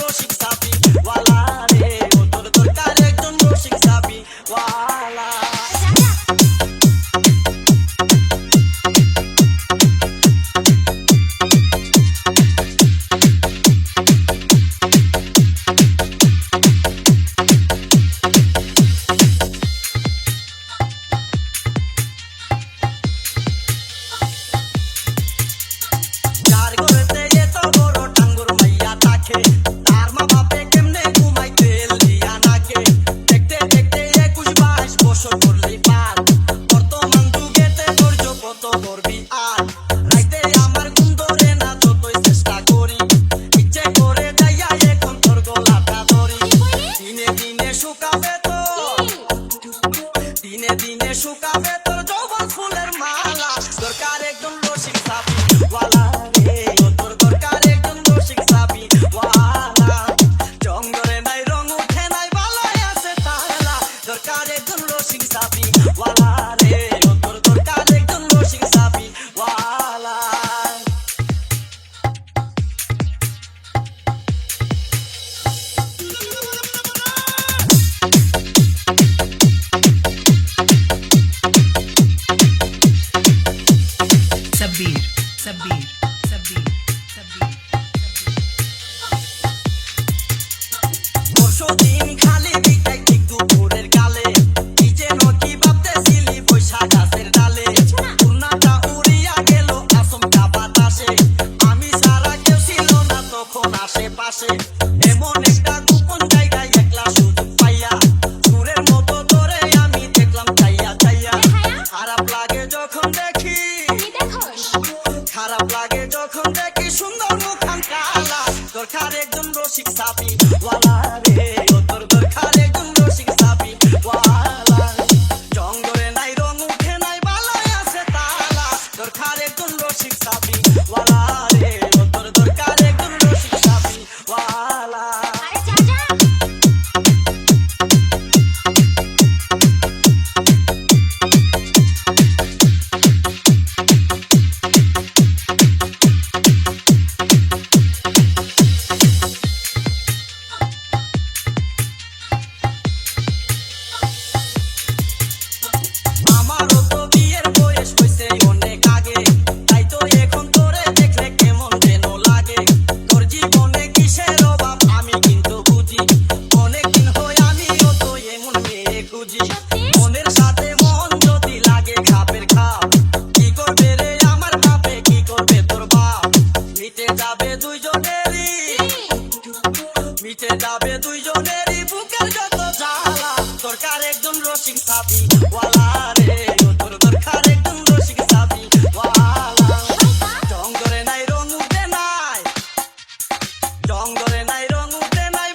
রসিক সাথী got it. Sabbir Sabbir Sabbir পরশুদিন খালি বিকাই ঠিক আমি সারা তখন আশেপাশে। খারাপ লাগে যখন দেখি সুন্দর মুখান কালা। দরকার একজন রসিক সাপি ওয়ালা যাবে দুইজনেরই। মিটে যাবে দুইজনেরই। বুকের যত জ্বালা একজন রসিক সাথী ওয়ালা রে। তোর দরকার একজন রসিক সাথী নাই রং উঠে নাই। জং নাই রং নাই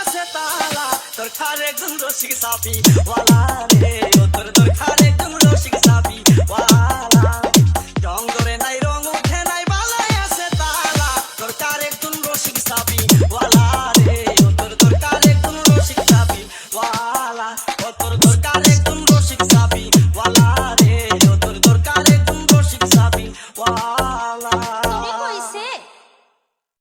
আছে তালা। দরকার একজন রসিক সাথী ওয়ালা রে।